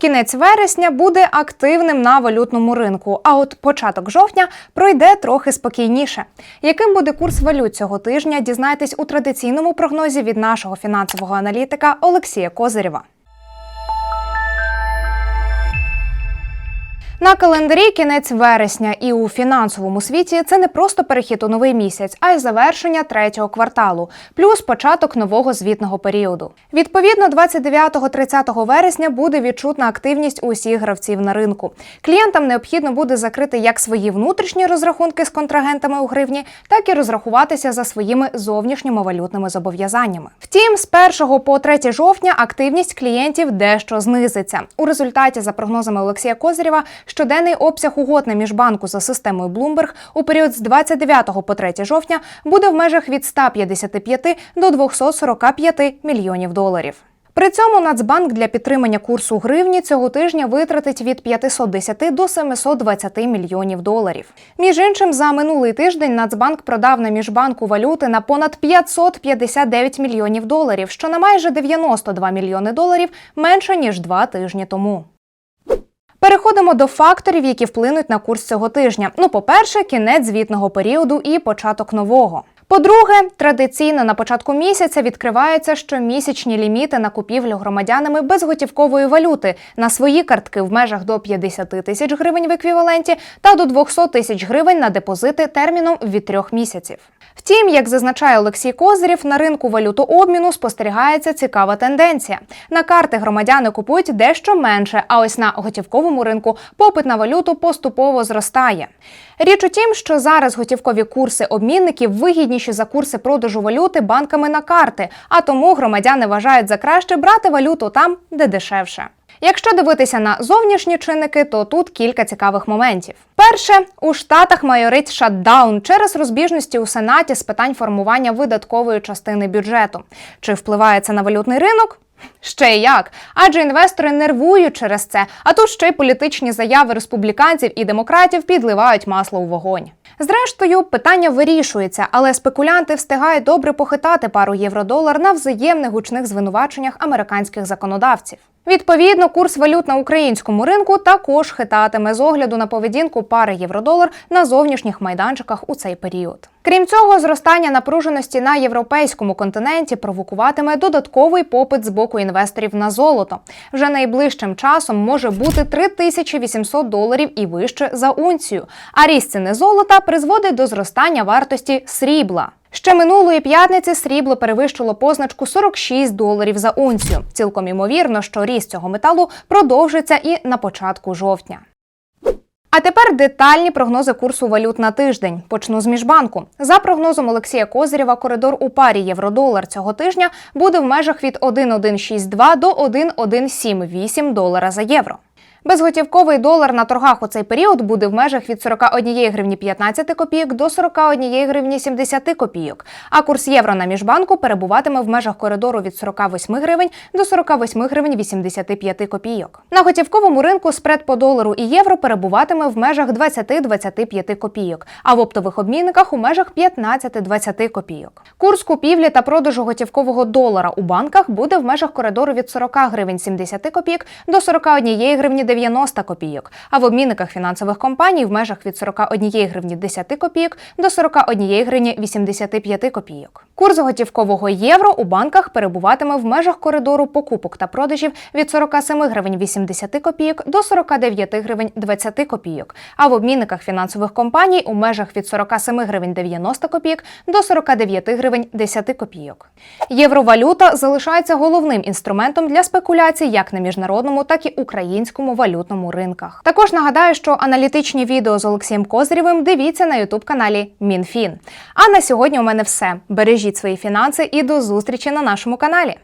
Кінець вересня буде активним на валютному ринку. А от початок жовтня пройде трохи спокійніше. Яким буде курс валют цього тижня? Дізнайтесь у традиційному прогнозі від нашого фінансового аналітика Олексія Козирєва. На календарі кінець вересня, і у фінансовому світі це не просто перехід у новий місяць, а й завершення третього кварталу, плюс початок нового звітного періоду. Відповідно, 29-30 вересня буде відчутна активність усіх гравців на ринку. Клієнтам необхідно буде закрити як свої внутрішні розрахунки з контрагентами у гривні, так і розрахуватися за своїми зовнішніми валютними зобов'язаннями. Втім, з 1 по 3 жовтня активність клієнтів дещо знизиться. У результаті, за прогнозами Олексія Козирєва, щоденний обсяг угод на міжбанку за системою Bloomberg у період з 29 по 3 жовтня буде в межах від 155 до 245 мільйонів доларів. При цьому Нацбанк для підтримання курсу гривні цього тижня витратить від 510 до 720 мільйонів доларів. Між іншим, за минулий тиждень Нацбанк продав на міжбанку валюти на понад 559 мільйонів доларів, що на майже 92 мільйони доларів менше ніж два тижні тому. Переходимо до факторів, які вплинуть на курс цього тижня. Ну, по-перше, кінець звітного періоду і початок нового. По-друге, традиційно на початку місяця відкриваються щомісячні ліміти на купівлю громадянами безготівкової валюти на свої картки в межах до 50 тисяч гривень в еквіваленті та до 200 тисяч гривень на депозити терміном від трьох місяців. Втім, як зазначає Олексій Козирєв, на ринку валютообміну спостерігається цікава тенденція. На карти громадяни купують дещо менше, а ось на готівковому ринку попит на валюту поступово зростає. Річ у тім, що зараз готівкові курси обмінників вигідніші за курси продажу валюти банками на карти, а тому громадяни вважають за краще брати валюту там, де дешевше. Якщо дивитися на зовнішні чинники, то тут кілька цікавих моментів. Перше, у Штатах майорить шатдаун через розбіжності у Сенаті з питань формування видаткової частини бюджету. Чи впливає це на валютний ринок? Ще як, адже інвестори нервують через це, а тут ще й політичні заяви республіканців і демократів підливають масло у вогонь. Зрештою, питання вирішується, але спекулянти встигають добре похитати пару євро-долар на взаємних гучних звинуваченнях американських законодавців. Відповідно, курс валют на українському ринку також хитатиме з огляду на поведінку пари євро-долар на зовнішніх майданчиках у цей період. Крім цього, зростання напруженості на європейському континенті провокуватиме додатковий попит з боку інвесторів на золото. Вже найближчим часом може бути 3800 доларів і вище за унцію. А ріст ціни золота призводить до зростання вартості срібла. Ще минулої п'ятниці срібло перевищило позначку 46 доларів за унцію. Цілком імовірно, що ріст цього металу продовжиться і на початку жовтня. А тепер детальні прогнози курсу валют на тиждень. Почну з міжбанку. За прогнозом Олексія Козирєва, коридор у парі євро-долар цього тижня буде в межах від 1,162 до 1,178 долара за євро. Безготівковий долар на торгах у цей період буде в межах від 41 гривні 15 копійок до 41 гривні 70 копійок. А курс євро на міжбанку перебуватиме в межах коридору від 48 гривень до 48 гривень 85 копійок. На готівковому ринку спред по долару і євро перебуватиме в межах 20-25 копійок, а в оптових обмінниках у межах 15-20 копійок. Курс купівлі та продажу готівкового долара у банках буде в межах коридору від 40 гривень 70 копійок до 41 гривні 90 копійок, а в обмінниках фінансових компаній в межах від 41 гривні 10 копійок до 41 гривні 85 копійок. Курс готівкового євро у банках перебуватиме в межах коридору покупок та продажів від 47 гривень 80 копійок до 49 гривень 20 копійок, а в обмінниках фінансових компаній у межах від 47 гривень 90 копійок до 49 гривень 10 копійок. Євровалюта залишається головним інструментом для спекуляцій як на міжнародному, так і українському валютному ринках. Також нагадаю, що аналітичні відео з Олексієм Козирєвим дивіться на ютуб каналі МінФін. А на сьогодні у мене все. Бережіть свої фінанси і до зустрічі на нашому каналі.